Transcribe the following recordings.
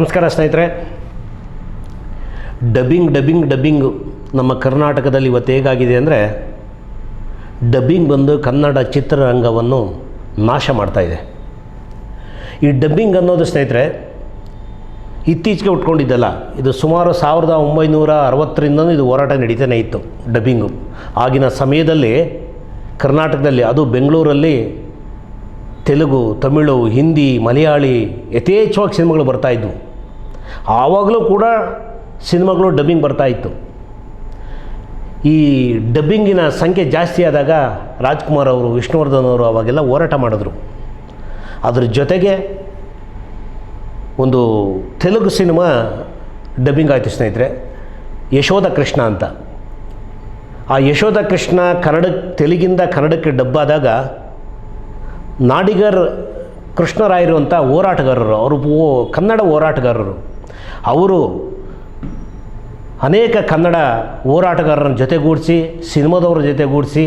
ನಮಸ್ಕಾರ ಸ್ನೇಹಿತರೆ. Dubbing dubbing, dubbing ನಮ್ಮ ಕರ್ನಾಟಕದಲ್ಲಿ ಇವತ್ತು ಹೇಗಾಗಿದೆ ಅಂದರೆ ಡಬ್ಬಿಂಗ್ ಬಂದು ಕನ್ನಡ ಚಿತ್ರರಂಗವನ್ನು ನಾಶ ಮಾಡ್ತಾಯಿದೆ ಈ ಡಬ್ಬಿಂಗ್ ಅನ್ನೋದು ಸ್ನೇಹಿತರೆ, ಇತ್ತೀಚೆಗೆ ಉಟ್ಕೊಂಡಿದ್ದಲ್ಲ, ಇದು ಸುಮಾರು ಸಾವಿರದ ಒಂಬೈನೂರ ಅರವತ್ತರಿಂದನೂ ಇದು ಹೋರಾಟ ನಡೀತಾನೆ ಇತ್ತು ಡಬ್ಬಿಂಗು. ಆಗಿನ ಸಮಯದಲ್ಲಿ ಕರ್ನಾಟಕದಲ್ಲಿ, ಅದು ಬೆಂಗಳೂರಲ್ಲಿ ತೆಲುಗು, ತಮಿಳು, ಹಿಂದಿ, ಮಲಯಾಳಿ ಯಥೇಚ್ಛವಾಗಿ ಸಿನಿಮಾಗಳು ಬರ್ತಾಯಿದ್ವು ಆವಾಗಲೂ ಕೂಡ ಸಿನಿಮಾಗಳು ಡಬ್ಬಿಂಗ್ ಬರ್ತಾಯಿತ್ತು ಈ ಡಬ್ಬಿಂಗಿನ ಸಂಖ್ಯೆ ಜಾಸ್ತಿ ಆದಾಗ ರಾಜ್ಕುಮಾರ್ ಅವರು, ವಿಷ್ಣುವರ್ಧನ್ ಅವರು ಅವಾಗೆಲ್ಲ ಹೋರಾಟ ಮಾಡಿದ್ರು. ಅದ್ರ ಜೊತೆಗೆ ಒಂದು ತೆಲುಗು ಸಿನಿಮಾ ಡಬ್ಬಿಂಗ್ ಆಯಿತು ಸ್ನೇಹಿತರೆ, ಯಶೋಧ ಕೃಷ್ಣ ಅಂತ. ಆ ಯಶೋಧ ಕೃಷ್ಣ ಕನ್ನಡ ತೆಲುಗಿಂದ ಕನ್ನಡಕ್ಕೆ ಡಬ್ಬಾದಾಗ ನಾಡಿಗರ್ ಕೃಷ್ಣರಾಯರು ಅಂತ ಹೋರಾಟಗಾರರು, ಅವರು ಕನ್ನಡ ಹೋರಾಟಗಾರರು. ಅವರು ಅನೇಕ ಕನ್ನಡ ಹೋರಾಟಗಾರರ ಜೊತೆಗೂಡಿಸಿ, ಸಿನಿಮಾದವ್ರ ಜೊತೆಗೂಡಿಸಿ,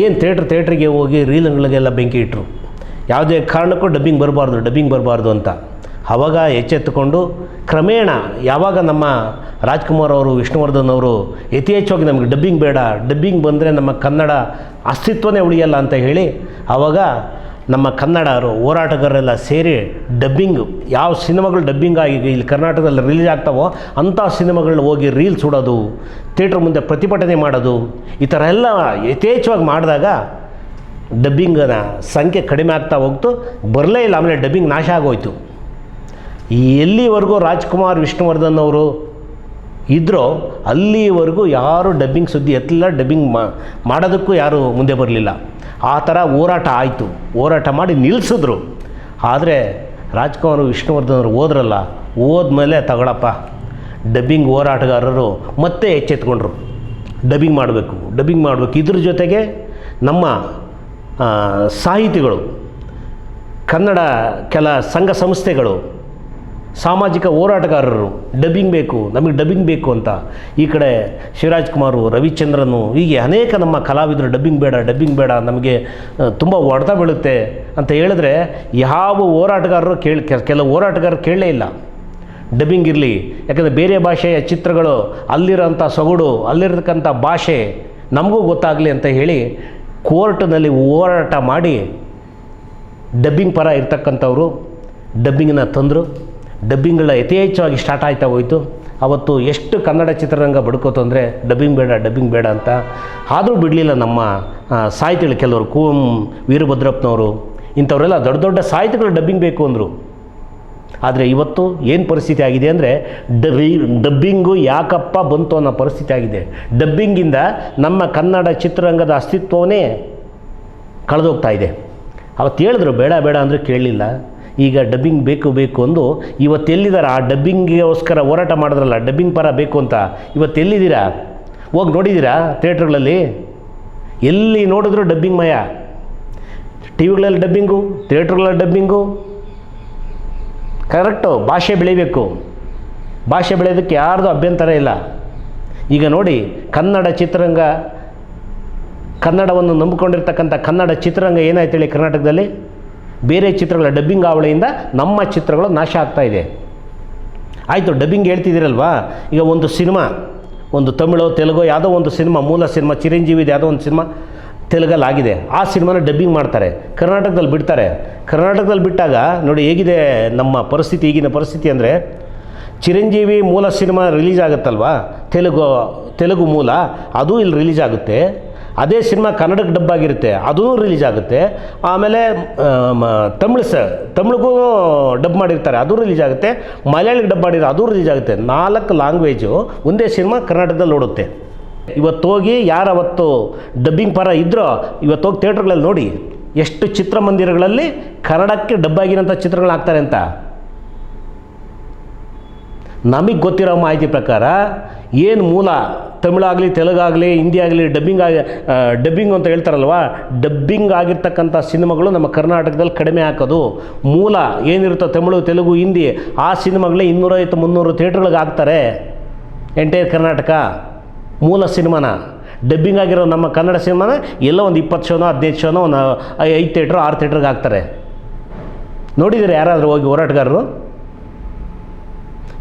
ಏನು ಥೇಟ್ರ್ ಥೇಟ್ರಿಗೆ ಹೋಗಿ ರೀಲ್ಗಳಿಗೆಲ್ಲ ಬೆಂಕಿ ಇಟ್ಟರು ಯಾವುದೇ ಕಾರಣಕ್ಕೂ ಡಬ್ಬಿಂಗ್ ಬರಬಾರ್ದು ಡಬ್ಬಿಂಗ್ ಬರಬಾರ್ದು ಅಂತ. ಆವಾಗ ಎಚ್ಚೆತ್ತುಕೊಂಡು ಕ್ರಮೇಣ ಯಾವಾಗ ನಮ್ಮ ರಾಜ್ಕುಮಾರ್ ಅವರು, ವಿಷ್ಣುವರ್ಧನ್ ಅವರು ಯಥೇಚ್ಛವಾಗಿ ನಮಗೆ ಡಬ್ಬಿಂಗ್ ಬೇಡ, ಡಬ್ಬಿಂಗ್ ಬಂದರೆ ನಮ್ಮ ಕನ್ನಡ ಅಸ್ತಿತ್ವನೇ ಉಳಿಯಲ್ಲ ಅಂತ ಹೇಳಿ ಆವಾಗ ನಮ್ಮ ಕನ್ನಡರು, ಹೋರಾಟಗಾರರೆಲ್ಲ ಸೇರಿ ಡಬ್ಬಿಂಗ್ ಯಾವ ಸಿನಿಮಾಗಳು ಡಬ್ಬಿಂಗ್ ಆಗಿ ಇಲ್ಲಿ ಕರ್ನಾಟಕದಲ್ಲಿ ರಿಲೀಸ್ ಆಗ್ತಾವೋ ಅಂಥ ಸಿನಿಮಾಗಳನ್ನ ಹೋಗಿ ರೀಲ್ಸ್ ಉಡೋದು ಥಿಯೇಟ್ರ್ ಮುಂದೆ ಪ್ರತಿಭಟನೆ ಮಾಡೋದು, ಈ ಥರ ಎಲ್ಲ ಯಥೇಚ್ಛವಾಗಿ ಮಾಡಿದಾಗ ಡಬ್ಬಿಂಗನ ಸಂಖ್ಯೆ ಕಡಿಮೆ ಆಗ್ತಾ ಹೋಗ್ತು. ಬರಲೇ ಇಲ್ಲ, ಆಮೇಲೆ ಡಬ್ಬಿಂಗ್ ನಾಶ ಆಗೋಯ್ತು. ಎಲ್ಲಿವರೆಗೂ ರಾಜ್ಕುಮಾರ್, ವಿಷ್ಣುವರ್ಧನ್ ಅವರು ಇದ್ರೋ ಅಲ್ಲಿವರೆಗೂ ಯಾರು ಡಬ್ಬಿಂಗ್ ಸುದ್ದಿ ಎತ್ತಲಿಲ್ಲ ಡಬ್ಬಿಂಗ್ ಮಾಡೋದಕ್ಕೂ ಯಾರು ಮುಂದೆ ಬರಲಿಲ್ಲ. ಆ ಥರ ಹೋರಾಟ ಆಯಿತು. ಹೋರಾಟ ಮಾಡಿ ನಿಲ್ಲಿಸಿದ್ರು ಆದರೆ ರಾಜ್ಕುಮಾರ್, ವಿಷ್ಣುವರ್ಧನ್ ಅವರು ಹೋದ್ರಲ್ಲ, ಹೋದ್ಮೇಲೆ ತಗೊಳಪ್ಪ. ಡಬ್ಬಿಂಗ್ ಹೋರಾಟಗಾರರು ಮತ್ತೆ ಎಚ್ಚೆತ್ಕೊಂಡ್ರು. ಡಬ್ಬಿಂಗ್ ಮಾಡಬೇಕು. ಡಬ್ಬಿಂಗ್ ಮಾಡಬೇಕು. ಇದ್ರ ಜೊತೆಗೆ ನಮ್ಮ ಸಾಹಿತಿಗಳು, ಕನ್ನಡ ಕೆಲ ಸಂಘ ಸಂಸ್ಥೆಗಳು ಸಾಮಾಜಿಕ ಹೋರಾಟಗಾರರು ಡಬ್ಬಿಂಗ್ ಬೇಕು, ನಮಗೆ ಡಬ್ಬಿಂಗ್ ಬೇಕು ಅಂತ ಈ ಕಡೆ ಶಿವರಾಜ್ ಕುಮಾರು, ರವಿಚಂದ್ರನು, ಹೀಗೆ ಅನೇಕ ನಮ್ಮ ಕಲಾವಿದರು ಡಬ್ಬಿಂಗ್ ಬೇಡ ಡಬ್ಬಿಂಗ್ ಬೇಡ ನಮಗೆ ತುಂಬ ಹೊಡೆತ ಬೀಳುತ್ತೆ ಅಂತ ಹೇಳಿದ್ರೆ ಯಾವ ಹೋರಾಟಗಾರರು ಕೇಳಿ ಕೆಲವು ಹೋರಾಟಗಾರರು ಕೇಳಲೇ ಇಲ್ಲ. ಡಬ್ಬಿಂಗ್ ಇರಲಿ, ಯಾಕಂದರೆ ಬೇರೆ ಭಾಷೆಯ ಚಿತ್ರಗಳು ಅಲ್ಲಿರೋಂಥ ಸೊಗಡು ಅಲ್ಲಿರತಕ್ಕಂಥ ಭಾಷೆ ನಮಗೂ ಗೊತ್ತಾಗಲಿ ಅಂತ ಹೇಳಿ ಕೋರ್ಟ್ನಲ್ಲಿ ಹೋರಾಟ ಮಾಡಿ ಡಬ್ಬಿಂಗ್ ಪರ ಇರ್ತಕ್ಕಂಥವ್ರು ಡಬ್ಬಿಂಗನ್ನ ತಂದರು. ಡಬ್ಬಿಂಗ್ಗಳ ಯಥೇಚ್ಛವಾಗಿ ಸ್ಟಾರ್ಟ್ ಆಯ್ತಾ ಹೋಯಿತು. ಅವತ್ತು ಎಷ್ಟು ಕನ್ನಡ ಚಿತ್ರರಂಗ ಬಡ್ಕೋತು ಅಂದರೆ ಡಬ್ಬಿಂಗ್ ಬೇಡ ಡಬ್ಬಿಂಗ್ ಬೇಡ ಅಂತ ಆದರೂ ಬಿಡಲಿಲ್ಲ ನಮ್ಮ ಸಾಹಿತಿಗಳು ಕೆಲವರು. ಕುಂ ವೀರಭದ್ರಪ್ಪನವರು, ಇಂಥವರೆಲ್ಲ ದೊಡ್ಡ ದೊಡ್ಡ ಸಾಹಿತಿಗಳು ಡಬ್ಬಿಂಗ್ ಬೇಕು ಅಂದರು. ಆದರೆ ಇವತ್ತು ಏನು ಪರಿಸ್ಥಿತಿ ಆಗಿದೆ ಅಂದರೆ ಡಬ್ಬಿ ಡಬ್ಬಿಂಗು ಯಾಕಪ್ಪ ಬಂತು ಅನ್ನೋ ಪರಿಸ್ಥಿತಿ ಆಗಿದೆ. ಡಬ್ಬಿಂಗಿಂದ ನಮ್ಮ ಕನ್ನಡ ಚಿತ್ರರಂಗದ ಅಸ್ತಿತ್ವವೇ ಕಳೆದೋಗ್ತಾ ಇದೆ. ಅವತ್ತು ಹೇಳಿದ್ರು, ಬೇಡ ಬೇಡ ಅಂದರೆ ಕೇಳಲಿಲ್ಲ. ಈಗ ಡಬ್ಬಿಂಗ್ ಬೇಕು ಬೇಕು ಅಂದು ಇವತ್ತು ಎಲ್ಲಿದ್ದಾರೆ ಆ ಡಬ್ಬಿಂಗಿಗೋಸ್ಕರ ಹೋರಾಟ ಮಾಡಿದ್ರಲ್ಲ ಡಬ್ಬಿಂಗ್ ಪರ ಬೇಕು ಅಂತ. ಇವತ್ತು ಎಲ್ಲಿದ್ದೀರಾ ಹೋಗಿ ನೋಡಿದ್ದೀರಾ ಥಿಯೇಟ್ರ್ಗಳಲ್ಲಿ ಎಲ್ಲಿ ನೋಡಿದ್ರು ಡಬ್ಬಿಂಗ್ ಮಯ? ಟಿ ವಿಗಳಲ್ಲಿ ಡಬ್ಬಿಂಗು ಥಿಯೇಟ್ರ್ಗಳಲ್ಲಿ ಡಬ್ಬಿಂಗು ಕರೆಕ್ಟು ಭಾಷೆ ಬೆಳಿಬೇಕು. ಭಾಷೆ ಬೆಳೆಯೋದಕ್ಕೆ ಯಾರ್ದು ಅಭ್ಯಂತರ ಇಲ್ಲ. ಈಗ ನೋಡಿ, ಕನ್ನಡ ಚಿತ್ರರಂಗ, ಕನ್ನಡವನ್ನು ನಂಬಿಕೊಂಡಿರ್ತಕ್ಕಂಥ ಕನ್ನಡ ಚಿತ್ರರಂಗ ಏನಾಯ್ತು ಹೇಳಿ ಕರ್ನಾಟಕದಲ್ಲಿ? ಬೇರೆ ಚಿತ್ರಗಳ ಡಬ್ಬಿಂಗ್ ಆವಳಿಯಿಂದ ನಮ್ಮ ಚಿತ್ರಗಳು ನಾಶ ಆಗ್ತಾ ಇದೆ. ಆಯಿತು ಡಬ್ಬಿಂಗ್ ಹೇಳ್ತಿದ್ದೀರಲ್ವಾ? ಈಗ ಒಂದು ಸಿನಿಮಾ, ಒಂದು ತಮಿಳು, ತೆಲುಗು, ಯಾವುದೋ ಒಂದು ಸಿನಿಮಾ, ಮೂಲ ಸಿನಿಮಾ ಚಿರಂಜೀವಿದು ಯಾವುದೋ ಒಂದು ಸಿನಿಮಾ ತೆಲುಗಲ್ಲಿ ಆಗಿದೆ ಆ ಸಿನಿಮಾನ ಡಬ್ಬಿಂಗ್ ಮಾಡ್ತಾರೆ. ಕರ್ನಾಟಕದಲ್ಲಿ ಬಿಡ್ತಾರೆ. ಕರ್ನಾಟಕದಲ್ಲಿ ಬಿಟ್ಟಾಗ, ನೋಡಿ ಹೇಗಿದೆ ನಮ್ಮ ಪರಿಸ್ಥಿತಿ, ಈಗಿನ ಪರಿಸ್ಥಿತಿ ಅಂದರೆ, ಚಿರಂಜೀವಿ ಮೂಲ ಸಿನಿಮಾ ರಿಲೀಸ್ ಆಗುತ್ತಲ್ವಾ? ತೆಲುಗು ತೆಲುಗು ಮೂಲ, ಅದು ಇಲ್ಲಿ ರಿಲೀಸ್ ಆಗುತ್ತೆ. ಅದೇ ಸಿನಿಮಾ ಕನ್ನಡಕ್ಕೆ ಡಬ್ ಆಗಿರುತ್ತೆ, ಅದೂ ರಿಲೀಸ್ ಆಗುತ್ತೆ. ಆಮೇಲೆ ತಮಿಳ್ ಸ, ತಮಿಳಿಗೂ ಡಬ್ ಮಾಡಿರ್ತಾರೆ, ಅದು ರಿಲೀಸ್ ಆಗುತ್ತೆ. ಮಲಯಾಳಿಗೆ ಡಬ್ ಮಾಡಿರೋ ಅದು ರಿಲೀಸ್ ಆಗುತ್ತೆ. ನಾಲ್ಕು ಲ್ಯಾಂಗ್ವೇಜು ಒಂದೇ ಸಿನಿಮಾ ಕರ್ನಾಟಕದಲ್ಲಿ ಓಡುತ್ತೆ. ಇವತ್ತೋಗಿ ಯಾರು ಅವತ್ತು ಡಬ್ಬಿಂಗ್ ಪರ ಇದ್ದರೋ ಇವತ್ತೋಗಿ ಥಿಯೇಟ್ರ್ಗಳಲ್ಲಿ ನೋಡಿ, ಎಷ್ಟು ಚಿತ್ರಮಂದಿರಗಳಲ್ಲಿ ಕನ್ನಡಕ್ಕೆ ಡಬ್ ಆಗಿರೋಂಥ ಚಿತ್ರಗಳು ಹಾಕ್ತಾರೆ ಅಂತ. ನಮಗೆ ಗೊತ್ತಿರೋ ಮಾಹಿತಿ ಪ್ರಕಾರ ಏನು ಮೂಲ ತಮಿಳಾಗಲಿ, ತೆಲುಗಾಗಲಿ ಹಿಂದಿ ಆಗಲಿ ಡಬ್ಬಿಂಗ್ ಆಗಿ ಡಬ್ಬಿಂಗ್ ಅಂತ ಹೇಳ್ತಾರಲ್ವ? ಡಬ್ಬಿಂಗ್ ಆಗಿರ್ತಕ್ಕಂಥ ಸಿನಿಮಾಗಳು ನಮ್ಮ ಕರ್ನಾಟಕದಲ್ಲಿ ಕಡಿಮೆ ಹಾಕೋದು. ಮೂಲ ಏನಿರುತ್ತೋ ತಮಿಳು, ತೆಲುಗು, ಹಿಂದಿ, ಆ ಸಿನಿಮಾಗಳೇ ಇನ್ನೂರೈವತ್ತು, ಮುನ್ನೂರು ಥಿಯೇಟ್ರ್ಗಳಿಗೆ ಹಾಕ್ತಾರೆ. ಎಂಟೈರ್ ಕರ್ನಾಟಕ. ಮೂಲ ಸಿನಿಮಾನ. ಡಬ್ಬಿಂಗ್ ಆಗಿರೋ ನಮ್ಮ ಕನ್ನಡ ಸಿನಿಮಾನ ಎಲ್ಲ ಒಂದು ಇಪ್ಪತ್ತು ಶೋನೋ, ಹದಿನೈದು ಶೋನೋ, ಒಂದು ಐದು ಥಿಯೇಟ್ರು, ಆರು ಥಿಯೇಟ್ರಿಗೆ ಹಾಕ್ತಾರೆ. ನೋಡಿದ್ದೀರಿ ಯಾರಾದರೂ ಹೋಗಿ ಹೋರಾಟಗಾರರು?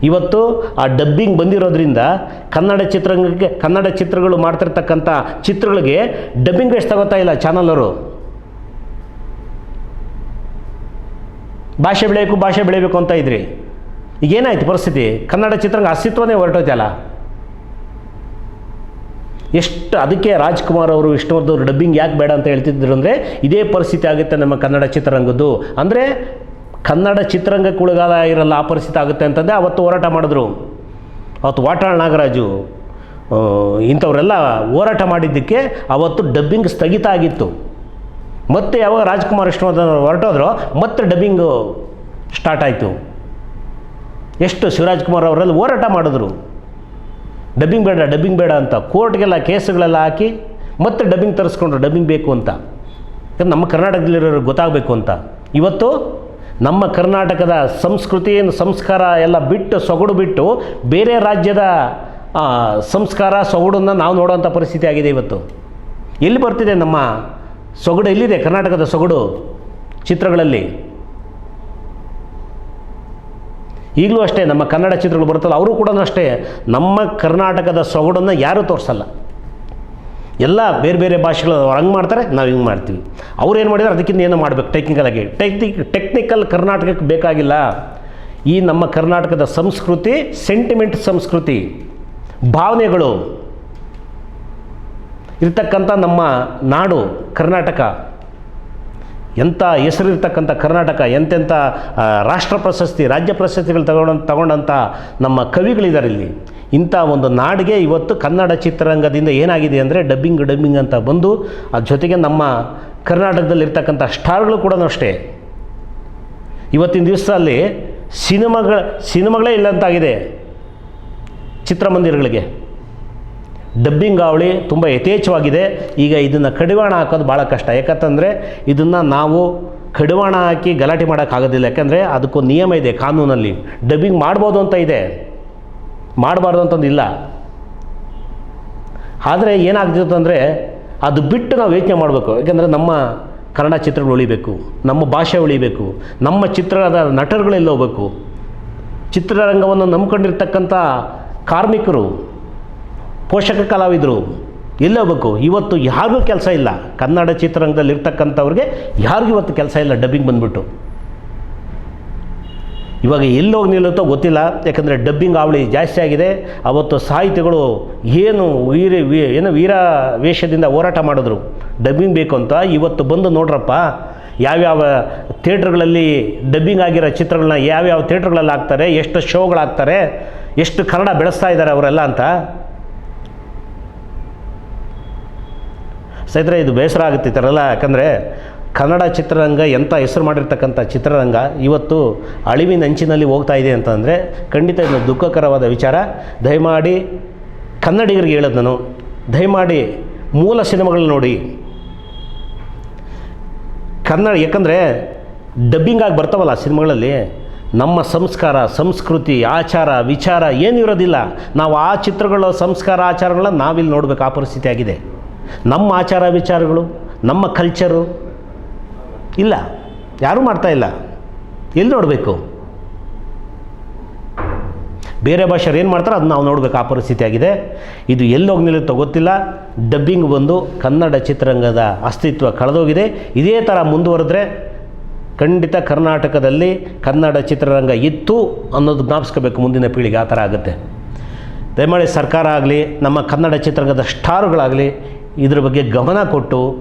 ಇವತ್ತು ಆ ಡಬ್ಬಿಂಗ್ ಬಂದಿರೋದ್ರಿಂದ ಕನ್ನಡ ಚಿತ್ರರಂಗಕ್ಕೆ ಕನ್ನಡ ಚಿತ್ರಗಳು ಮಾಡ್ತಿರ್ತಕ್ಕಂಥ ಚಿತ್ರಗಳಿಗೆ ಡಬ್ಬಿಂಗ್ ರೇಟ್ ತಗೋತಾ ಇಲ್ಲ ಚಾನಲವರು ಭಾಷೆ ಬೆಳೆಯಬೇಕು, ಭಾಷೆ ಬೆಳಿಬೇಕು ಅಂತ ಇದ್ರಿ. ಈಗ ಏನಾಯ್ತು ಪರಿಸ್ಥಿತಿ? ಕನ್ನಡ ಚಿತ್ರರಂಗ ಅಸ್ತಿತ್ವನೇ ಹೊರಟೋಯ್ತಲ್ಲ? ಎಷ್ಟು ಅದಕ್ಕೆ ರಾಜ್ಕುಮಾರ್ ಅವರು, ವಿಷ್ಣುವರ್ಧನ್ ಡಬ್ಬಿಂಗ್ ಯಾಕೆ ಬೇಡ ಅಂತ ಹೇಳ್ತಿದ್ರು ಅಂದರೆ ಇದೇ ಪರಿಸ್ಥಿತಿ ಆಗುತ್ತೆ ನಮ್ಮ ಕನ್ನಡ ಚಿತ್ರರಂಗದ್ದು. ಅಂದರೆ ಕನ್ನಡ ಚಿತ್ರರಂಗಕ್ಕೆ ಉಳಗಾಲ ಇರಲ್ಲ ಆ ಪರಿಸ್ಥಿತಿ ಆಗುತ್ತೆ ಅಂತಂದೆ ಅವತ್ತು ಹೋರಾಟ ಮಾಡಿದ್ರು. ಅವತ್ತು ವಾಟಾಳ್ ನಾಗರಾಜು ಇಂಥವರೆಲ್ಲ ಹೋರಾಟ ಮಾಡಿದ್ದಕ್ಕೆ ಅವತ್ತು ಡಬ್ಬಿಂಗ್ ಸ್ಥಗಿತ ಆಗಿತ್ತು. ಮತ್ತೆ ಯಾವಾಗ ರಾಜ್ಕುಮಾರ್ ವಿಷ್ಣುವರ್ಧನ್ ಹೊರಟೋದ್ರೋ, ಮತ್ತೆ ಡಬ್ಬಿಂಗು ಸ್ಟಾರ್ಟ್ ಆಯಿತು. ಎಷ್ಟು ಶಿವರಾಜ್ ಕುಮಾರ್ ಅವರೆಲ್ಲ ಹೋರಾಟ ಮಾಡಿದ್ರು. ಡಬ್ಬಿಂಗ್ ಬೇಡ ಡಬ್ಬಿಂಗ್ ಬೇಡ ಅಂತ. ಕೋರ್ಟ್ಗೆಲ್ಲ ಕೇಸುಗಳೆಲ್ಲ ಹಾಕಿ ಮತ್ತೆ ಡಬ್ಬಿಂಗ್ ತರಿಸ್ಕೊಂಡ್ರು ಡಬ್ಬಿಂಗ್ ಬೇಕು ಅಂತ. ನಮ್ಮ ಕರ್ನಾಟಕದಲ್ಲಿರೋರು ಗೊತ್ತಾಗಬೇಕು ಅಂತ. ಇವತ್ತು ನಮ್ಮ ಕರ್ನಾಟಕದ ಸಂಸ್ಕೃತಿ ಸಂಸ್ಕಾರ ಎಲ್ಲ ಬಿಟ್ಟು ಸೊಗಡು ಬಿಟ್ಟು ಬೇರೆ ರಾಜ್ಯದ ಸಂಸ್ಕಾರ ಸೊಗಡನ್ನು ನಾವು ನೋಡೋವಂಥ ಪರಿಸ್ಥಿತಿ ಆಗಿದೆ ಇವತ್ತು. ಎಲ್ಲಿ ಬರ್ತಿದೆ ನಮ್ಮ ಸೊಗಡು? ಎಲ್ಲಿದೆ ಕರ್ನಾಟಕದ ಸೊಗಡು ಚಿತ್ರಗಳಲ್ಲಿ? ಈಗಲೂ ಅಷ್ಟೇ ನಮ್ಮ ಕನ್ನಡ ಚಿತ್ರಗಳು ಬರುತ್ತಲ್ಲ, ಅವರು ಕೂಡ ಅಷ್ಟೇ. ನಮ್ಮ ಕರ್ನಾಟಕದ ಸೊಗಡನ್ನು ಯಾರೂ ತೋರಿಸಲ್ಲ. ಎಲ್ಲ ಬೇರೆ ಬೇರೆ ಭಾಷೆಗಳು ಅವ್ರು ಹಂಗೆ ಮಾಡ್ತಾರೆ, ನಾವು ಹಿಂಗೆ ಮಾಡ್ತೀವಿ. ಅವ್ರು ಏನು ಮಾಡಿದ್ರು, ಅದಕ್ಕಿಂತ ಏನೋ ಮಾಡಬೇಕು? ಟೆಕ್ನಿಕಲಾಗಿ ಟೆಕ್ನಿಕ್ ಟೆಕ್ನಿಕಲ್ ಕರ್ನಾಟಕಕ್ಕೆ ಬೇಕಾಗಿಲ್ಲ. ಈ ನಮ್ಮ ಕರ್ನಾಟಕದ ಸಂಸ್ಕೃತಿ ಸೆಂಟಿಮೆಂಟ್ ಸಂಸ್ಕೃತಿ, ಭಾವನೆಗಳು ಇರ್ತಕ್ಕಂಥ ನಮ್ಮ ನಾಡು ಕರ್ನಾಟಕ. ಎಂಥ ಹೆಸರಿರ್ತಕ್ಕಂಥ ಕರ್ನಾಟಕ, ಎಂತೆಂಥ ರಾಷ್ಟ್ರ ಪ್ರಶಸ್ತಿ, ರಾಜ್ಯ ಪ್ರಶಸ್ತಿಗಳು ತಗೊಂಡ ತಗೊಂಡಂಥ ನಮ್ಮ ಕವಿಗಳಿದ್ದಾರೆ ಇಲ್ಲಿ. ಇಂಥ ಒಂದು ನಾಡಿಗೆ ಇವತ್ತು ಕನ್ನಡ ಚಿತ್ರರಂಗದಿಂದ ಏನಾಗಿದೆ ಅಂದರೆ ಡಬ್ಬಿಂಗ್ ಡಬ್ಬಿಂಗ್ ಅಂತ ಬಂದು ಅದ್ರ ಜೊತೆಗೆ ನಮ್ಮ ಕರ್ನಾಟಕದಲ್ಲಿರ್ತಕ್ಕಂಥ ಸ್ಟಾರ್ಗಳು ಕೂಡ ಅಷ್ಟೇ. ಇವತ್ತಿನ ದಿವಸದಲ್ಲಿ ಸಿನಿಮಾಗಳ, ಸಿನಿಮಾಗಳೇ ಇಲ್ಲಂತಾಗಿದೆ ಚಿತ್ರಮಂದಿರಗಳಿಗೆ. ಡಬ್ಬಿಂಗ್ ಅವಳಿ ತುಂಬ ಯಥೇಚ್ಛವಾಗಿದೆ. ಈಗ ಇದನ್ನು ಕಡಿವಾಣ ಹಾಕೋದು ಭಾಳ ಕಷ್ಟ. ಯಾಕಂತಂದರೆ ಇದನ್ನು ನಾವು ಕಡಿವಾಣ ಹಾಕಿ ಗಲಾಟೆ ಮಾಡೋಕ್ಕಾಗೋದಿಲ್ಲ ಯಾಕಂದರೆ ಅದಕ್ಕೂ ನಿಯಮ ಇದೆ ಕಾನೂನಲ್ಲಿ. ಡಬ್ಬಿಂಗ್ ಮಾಡ್ಬೋದು ಅಂತ ಇದೆ. ಮಾಡಬಾರ್ದು ಅಂತಂದು ಇಲ್ಲ. ಆದರೆ ಏನಾಗ್ತಿತ್ತು ಅಂದರೆ ಅದು ಬಿಟ್ಟು ನಾವು ಯೋಚನೆ ಮಾಡಬೇಕು. ಯಾಕೆಂದರೆ ನಮ್ಮ ಕನ್ನಡ ಚಿತ್ರಗಳು ಉಳಿಬೇಕು, ನಮ್ಮ ಭಾಷೆ ಉಳಿಬೇಕು, ನಮ್ಮ ಚಿತ್ರದ ನಟರುಗಳೆಲ್ಲ ಹೋಗ್ಬೇಕು? ಚಿತ್ರರಂಗವನ್ನು ನಂಬ್ಕೊಂಡಿರ್ತಕ್ಕಂಥ ಕಾರ್ಮಿಕರು, ಪೋಷಕ ಕಲಾವಿದರು ಎಲ್ಲಿ ಹೋಗ್ಬೇಕು? ಇವತ್ತು ಯಾರಿಗೂ ಕೆಲಸ ಇಲ್ಲ. ಕನ್ನಡ ಚಿತ್ರರಂಗದಲ್ಲಿ ಇರ್ತಕ್ಕಂಥವ್ರಿಗೆ ಯಾರಿಗೂ ಇವತ್ತು ಕೆಲಸ ಇಲ್ಲ ಡಬ್ಬಿಂಗ್ ಬಂದ್ಬಿಟ್ಟು. ಇವಾಗ ಎಲ್ಲೋಗಿ ನಿಲ್ಲುತ್ತೋ ಗೊತ್ತಿಲ್ಲ. ಯಾಕಂದರೆ ಡಬ್ಬಿಂಗ್ ಅವಳಿ ಜಾಸ್ತಿ ಆಗಿದೆ. ಅವತ್ತು ಸಾಹಿತಿಗಳು ಏನು ವೀರ ಏನು ವೀರ ವೇಷದಿಂದ ಹೋರಾಟ ಮಾಡಿದ್ರು. ಡಬ್ಬಿಂಗ್ ಬೇಕು ಅಂತ. ಇವತ್ತು ಬಂದು ನೋಡ್ರಪ್ಪ, ಯಾವ್ಯಾವ ಥಿಯೇಟ್ರ್ಗಳಲ್ಲಿ ಡಬ್ಬಿಂಗ್ ಆಗಿರೋ ಚಿತ್ರಗಳನ್ನ ಯಾವ್ಯಾವ ಥಿಯೇಟ್ರ್ಗಳಲ್ಲಿ ಹಾಕ್ತಾರೆ, ಎಷ್ಟು ಶೋಗಳಾಗ್ತಾರೆ ಎಷ್ಟು ಕನ್ನಡ ಬೆಳೆಸ್ತಾ ಇದ್ದಾರೆ ಅವರೆಲ್ಲ ಅಂತ. ಸ್ನೇಹಿತರೆ, ಇದು ಬೇಸರ ಆಗುತ್ತೆ ಈ ಥರ ಎಲ್ಲ. ಯಾಕಂದರೆ ಕನ್ನಡ ಚಿತ್ರರಂಗ ಎಂಥ ಹೆಸರು ಮಾಡಿರ್ತಕ್ಕಂಥ ಚಿತ್ರರಂಗ ಇವತ್ತು ಅಳಿವಿನ ಅಂಚಿನಲ್ಲಿ ಹೋಗ್ತಾ ಇದೆ ಅಂತಂದರೆ ಖಂಡಿತ ಇದು ದುಃಖಕರವಾದ ವಿಚಾರ. ದಯಮಾಡಿ ಕನ್ನಡಿಗರಿಗೆ ಹೇಳೋದು ನಾನು. ದಯಮಾಡಿ ಮೂಲ ಸಿನಿಮಾಗಳನ್ನ ನೋಡಿ. ಕನ್ನಡ ಯಾಕಂದರೆ ಡಬ್ಬಿಂಗ್ ಆಗಿ ಬರ್ತಾವಲ್ಲ ಸಿನಿಮಾಗಳಲ್ಲಿ. ನಮ್ಮ ಸಂಸ್ಕಾರ, ಸಂಸ್ಕೃತಿ, ಆಚಾರ, ವಿಚಾರ ಏನೂ ಇರೋದಿಲ್ಲ. ನಾವು ಆ ಚಿತ್ರಗಳ ಸಂಸ್ಕಾರ, ಆಚಾರಗಳನ್ನ ನಾವಿಲ್ಲಿ ನೋಡಬೇಕು. ಆ ಪರಿಸ್ಥಿತಿ ಆಗಿದೆ. ನಮ್ಮ ಆಚಾರ, ವಿಚಾರಗಳು, ನಮ್ಮ ಕಲ್ಚರು ಇಲ್ಲ. ಯಾರೂ ಮಾಡ್ತಾ ಇಲ್ಲ. ಎಲ್ಲಿ ನೋಡಬೇಕು? ಬೇರೆ ಭಾಷೆಯವ್ರು ಏನು ಮಾಡ್ತಾರೆ ಅದು ನಾವು ನೋಡಬೇಕು. ಆ ಪರಿಸ್ಥಿತಿ ಆಗಿದೆ. ಇದು ಎಲ್ಲೋಗಿ ನಿಲ್ಲುತ್ತೋ ಗೊತ್ತಿಲ್ಲ. ಡಬ್ಬಿಂಗ್ ಬಂದು ಕನ್ನಡ ಚಿತ್ರರಂಗದ ಅಸ್ತಿತ್ವ ಕಳೆದೋಗಿದೆ. ಇದೇ ಥರ ಮುಂದುವರೆದ್ರೆ ಖಂಡಿತ ಕರ್ನಾಟಕದಲ್ಲಿ ಕನ್ನಡ ಚಿತ್ರರಂಗ ಇತ್ತು ಅನ್ನೋದು ಜ್ಞಾಪಿಸ್ಕೋಬೇಕು. ಮುಂದಿನ ಪೀಳಿಗೆ ಆ ಥರ ಆಗುತ್ತೆ. ದಯಮಾಡಿ ಸರ್ಕಾರ ಆಗಲಿ, ನಮ್ಮ ಕನ್ನಡ ಚಿತ್ರರಂಗದ ಸ್ಟಾರುಗಳಾಗಲಿ, ಇದ್ರ ಬಗ್ಗೆ ಗಮನ ಕೊಟ್ಟು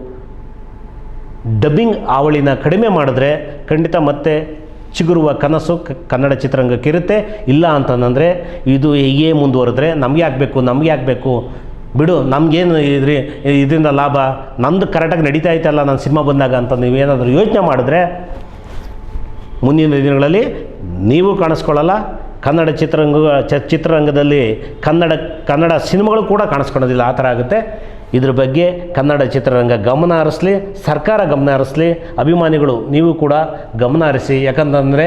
ಡಬ್ಬಿಂಗ್ ಅವಳಿನ ಕಡಿಮೆ ಮಾಡಿದ್ರೆ ಖಂಡಿತ ಮತ್ತೆ ಚಿಗುರುವ ಕನಸು ಕನ್ನಡ ಚಿತ್ರರಂಗಕ್ಕೆ ಇರುತ್ತೆ. ಇಲ್ಲ ಅಂತಂದರೆ ಇದು ಹೀಗೆ ಮುಂದುವರೆದ್ರೆ ನಮಗೆ ಆಗಬೇಕು ನಮಗೆ ಆಗಬೇಕು ಬಿಡು, ನಮಗೇನು ಇದ್ರಿ, ಇದರಿಂದ ಲಾಭ? ನಂದು ಕರೆಕ್ಟಾಗಿ ನಡೀತಾ ಐತಲ್ಲ ನಾನು ಸಿನಿಮಾ ಬಂದಾಗ ಅಂತ ನೀವೇನಾದರೂ ಯೋಚನೆ ಮಾಡಿದ್ರೆ ಮುಂದಿನ ದಿನಗಳಲ್ಲಿ ನೀವು ಕಾಣಿಸ್ಕೊಳ್ಳಲ್ಲ. ಕನ್ನಡ ಚಿತ್ರರಂಗ ಚಿತ್ರರಂಗದಲ್ಲಿ ಕನ್ನಡ ಕನ್ನಡ ಸಿನಿಮಾಗಳು ಕೂಡ ಕಾಣಿಸ್ಕೊಳ್ಳೋದಿಲ್ಲ. ಆ ಥರ ಆಗುತ್ತೆ. ಇದ್ರ ಬಗ್ಗೆ ಕನ್ನಡ ಚಿತ್ರರಂಗ ಗಮನ ಹರಿಸ್ಲಿ, ಸರ್ಕಾರ ಗಮನ ಹರಿಸ್ಲಿ, ಅಭಿಮಾನಿಗಳು ನೀವು ಕೂಡ ಗಮನ ಹರಿಸಿ. ಯಾಕಂತಂದರೆ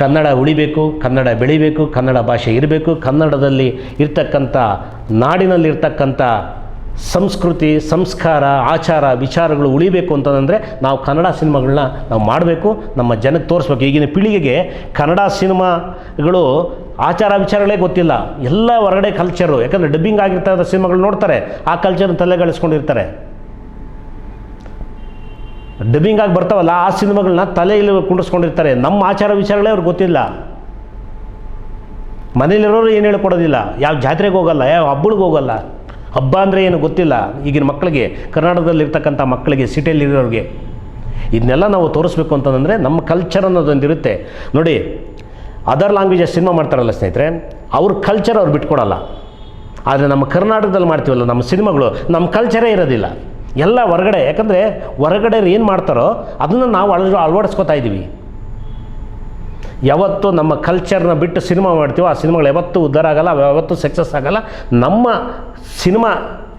ಕನ್ನಡ ಉಳಿಬೇಕು, ಕನ್ನಡ ಬೆಳಿಬೇಕು, ಕನ್ನಡ ಭಾಷೆ ಇರಬೇಕು, ಕನ್ನಡದಲ್ಲಿ ಇರ್ತಕ್ಕಂಥ ನಾಡಿನಲ್ಲಿರ್ತಕ್ಕಂಥ ಸಂಸ್ಕೃತಿ, ಸಂಸ್ಕಾರ, ಆಚಾರ, ವಿಚಾರಗಳು ಉಳಿಬೇಕು ಅಂತಂದರೆ ನಾವು ಕನ್ನಡ ಸಿನಿಮಾಗಳನ್ನ ನಾವು ಮಾಡಬೇಕು, ನಮ್ಮ ಜನಕ್ಕೆ ತೋರಿಸ್ಬೇಕು. ಈಗಿನ ಪೀಳಿಗೆಗೆ ಕನ್ನಡ ಸಿನಿಮಾಗಳು ಆಚಾರ, ವಿಚಾರಗಳೇ ಗೊತ್ತಿಲ್ಲ. ಎಲ್ಲ ಹೊರಗಡೆ ಕಲ್ಚರು ಯಾಕಂದರೆ ಡಬ್ಬಿಂಗ್ ಆಗಿರ್ತಕ್ಕಂಥ ಸಿನಿಮಾಗಳು ನೋಡ್ತಾರೆ, ಆ ಕಲ್ಚರ್ನ ತಲೆಗಳಿಸ್ಕೊಂಡಿರ್ತಾರೆ ಡಬ್ಬಿಂಗ್ ಆಗಿ ಬರ್ತಾವಲ್ಲ, ಆ ಸಿನಿಮಾಗಳನ್ನ ತಲೆಯಲ್ಲಿ ಕುಂಡಿಸ್ಕೊಂಡಿರ್ತಾರೆ ನಮ್ಮ ಆಚಾರ, ವಿಚಾರಗಳೇ ಅವ್ರಿಗೆ ಗೊತ್ತಿಲ್ಲ. ಮನೇಲಿರೋರು ಏನು ಹೇಳ್ಕೊಡೋದಿಲ್ಲ. ಯಾವ ಜಾತ್ರೆಗೆ ಹೋಗಲ್ಲ, ಯಾವ ಹಬ್ಬಳಿಗೆ ಹೋಗಲ್ಲ. ಹಬ್ಬ ಅಂದರೆ ಏನು ಗೊತ್ತಿಲ್ಲ. ಈಗಿನ ಮಕ್ಕಳಿಗೆ, ಕರ್ನಾಟಕದಲ್ಲಿರ್ತಕ್ಕಂಥ ಮಕ್ಕಳಿಗೆ, ಸಿಟಿಯಲ್ಲಿರೋರಿಗೆ. ಇದನ್ನೆಲ್ಲ ನಾವು ತೋರಿಸ್ಬೇಕು ಅಂತಂದರೆ ನಮ್ಮ ಕಲ್ಚರ್ ಅನ್ನೋದೊಂದು ಇರುತ್ತೆ ನೋಡಿ ಅದರ್ ಲ್ಯಾಂಗ್ವೇಜಸ್ ಸಿನಿಮಾ ಮಾಡ್ತಾರಲ್ಲ ಸ್ನೇಹಿತರೆ, ಅವ್ರ ಕಲ್ಚರ್ ಅವ್ರು ಬಿಟ್ಕೊಡಲ್ಲ. ಆದರೆ ನಮ್ಮ ಕರ್ನಾಟಕದಲ್ಲಿ ಮಾಡ್ತೀವಲ್ಲ, ನಮ್ಮ ಸಿನಿಮಾಗಳು, ನಮ್ಮ ಕಲ್ಚರೇ ಇರೋದಿಲ್ಲ. ಎಲ್ಲ ಹೊರಗಡೆ, ಯಾಕಂದರೆ ಹೊರಗಡೆ ಏನು ಮಾಡ್ತಾರೋ, ಅದನ್ನು ನಾವು ಅಳ ಅಳವಡಿಸ್ಕೊತಾ ಇದ್ದೀವಿ ಯಾವತ್ತು ನಮ್ಮ ಕಲ್ಚರ್ನ ಬಿಟ್ಟು ಸಿನಿಮಾ ಮಾಡ್ತೀವೋ ಆ ಸಿನಿಮಾಗಳು ಯಾವತ್ತೂ ಉದ್ಧಾರ ಆಗಲ್ಲ ಯಾವತ್ತೂ ಸಕ್ಸಸ್ ಆಗಲ್ಲ. ನಮ್ಮ ಸಿನಿಮಾ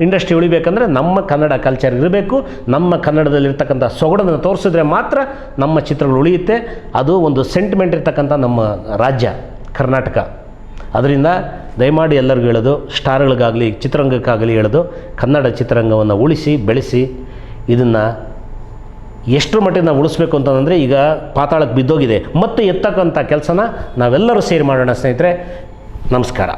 ಇಂಡಸ್ಟ್ರಿ ಉಳಿಬೇಕಂದ್ರೆ ನಮ್ಮ ಕನ್ನಡ ಕಲ್ಚರ್ ಇರಬೇಕು. ನಮ್ಮ ಕನ್ನಡದಲ್ಲಿರ್ತಕ್ಕಂಥ ಸೊಗಡನ್ನು ತೋರಿಸಿದ್ರೆ ಮಾತ್ರ ನಮ್ಮ ಚಿತ್ರಗಳು ಉಳಿಯುತ್ತೆ. ಅದು ಒಂದು ಸೆಂಟಿಮೆಂಟ್ ಇರ್ತಕ್ಕಂಥ ನಮ್ಮ ರಾಜ್ಯ, ಕರ್ನಾಟಕ. ಅದರಿಂದ ದಯಮಾಡಿ ಎಲ್ಲರಿಗೂ ಹೇಳೋದು ಸ್ಟಾರ್ಗಳಿಗಾಗಲಿ ಚಿತ್ರರಂಗಕ್ಕಾಗಲಿ ಹೇಳೋದು, ಕನ್ನಡ ಚಿತ್ರರಂಗವನ್ನು ಉಳಿಸಿ, ಬೆಳೆಸಿ, ಇದನ್ನು ಎಷ್ಟರ ಮಟ್ಟಿಗೆ ನಾವು ಉಳಿಸ್ಬೇಕು ಅಂತಂದರೆ ಈಗ ಪಾತಾಳಕ್ಕೆ ಬಿದ್ದೋಗಿದೆ. ಮತ್ತು ಎತ್ತಕ್ಕಂಥ ಕೆಲಸನ ನಾವೆಲ್ಲರೂ ಸೇರಿ ಮಾಡೋಣ ಸ್ನೇಹಿತರೆ, ನಮಸ್ಕಾರ.